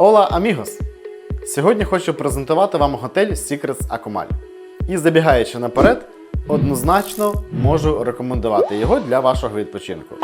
Ола амігос! Сьогодні хочу презентувати вам готель Secrets Акумаль. І забігаючи наперед, однозначно можу рекомендувати його для вашого відпочинку.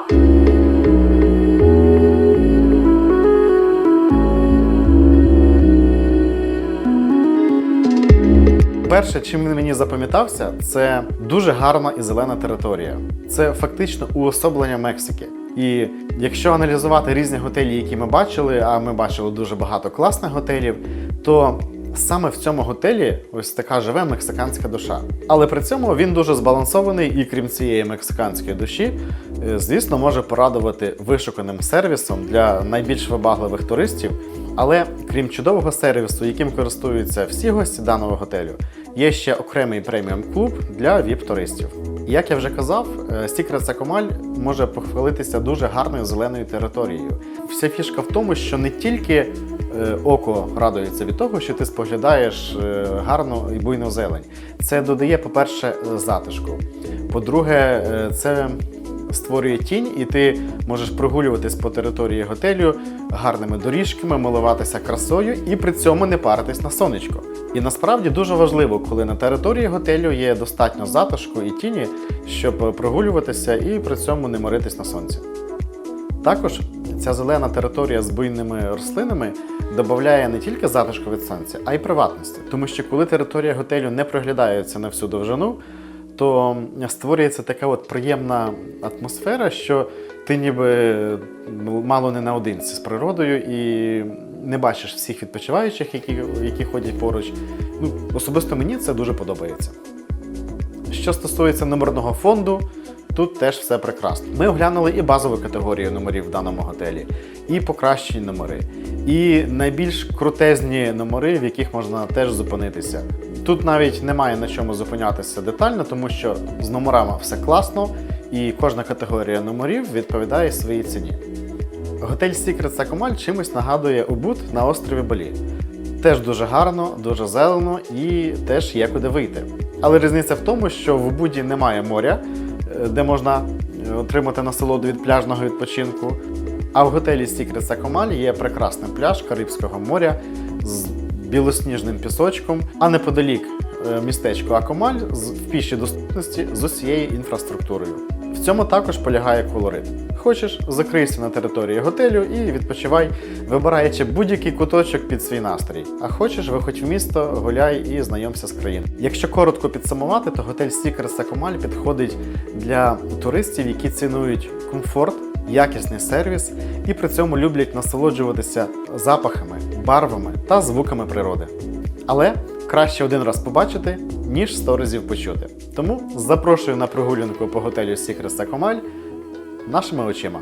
Перше, чим він мені запам'ятався, це дуже гарна і зелена територія. Це фактично уособлення Мексики. І якщо аналізувати різні готелі, які ми бачили, а ми бачили дуже багато класних готелів, то саме в цьому готелі ось така живе мексиканська душа. Але при цьому він дуже збалансований і крім цієї мексиканської душі, е, звісно, може порадувати вишуканим сервісом для найбільш вибагливих туристів. Але крім чудового сервісу, яким користуються всі гості даного готелю, є ще окремий преміум клуб для ВІП-туристів. Як я вже казав, е, Secrets Акомаль може похвалитися дуже гарною зеленою територією. Вся фішка в тому, що не тільки е, око радується від того, що ти споглядаєш е, гарну і буйну зелень. Це додає, по-перше, затишку. По-друге, е, це створює тінь, і ти можеш прогулюватись по території готелю гарними доріжками, милуватися красою і при цьому не паритись на сонечко. І насправді дуже важливо, коли на території готелю є достатньо затишку і тіні, щоб прогулюватися і при цьому не моритись на сонці. Також ця зелена територія з буйними рослинами додає не тільки затишку від сонця, а й приватності. Тому що коли територія готелю не проглядається на всю довжину, то створюється така от приємна атмосфера, що ти ніби мало не наодинці з природою і не бачиш всіх відпочиваючих, які, які ходять поруч. Ну, особисто мені це дуже подобається. Що стосується номерного фонду, тут теж все прекрасно. Ми оглянули і базову категорію номерів в даному готелі, і покращені номери, і найбільш крутезні номери, в яких можна теж зупинитися. Тут навіть немає на чому зупинятися детально, тому що з номерами все класно, і кожна категорія номерів відповідає своїй ціні. Готель Secrets Акомаль чимось нагадує Убуд на острові Балі. Теж дуже гарно, дуже зелено і теж є куди вийти. Але різниця в тому, що в Убуді немає моря, е, де можна е, отримати насолоду від пляжного відпочинку. А в готелі Secrets Акомаль є прекрасний пляж Карибського моря з білосніжним пісочком, а неподалік е, містечко Акомаль в пішій доступності з усією інфраструктурою. В цьому також полягає колорит. Хочеш, закрийся на території готелю і відпочивай, вибираючи будь-який куточок під свій настрій. А хочеш, виходь в місто, гуляй і знайомся з країною. Якщо коротко підсумувати, то готель Secrets Акомаль підходить для туристів, які цінують комфорт, якісний сервіс і при цьому люблять насолоджуватися запахами, барвами та звуками природи. Але краще один раз побачити, ніж сто разів почути. Тому запрошую на прогулянку по готелю Сікреса Комаль нашими очима.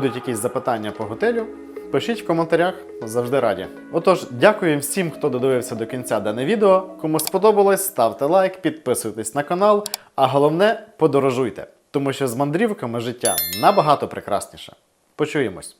Будуть якісь запитання по готелю, пишіть в коментарях, завжди раді. Отож, дякую всім, хто додивився до кінця дане відео. Кому сподобалось, ставте лайк, підписуйтесь на канал, а головне подорожуйте, тому що з мандрівками життя набагато прекрасніше. Почуємось!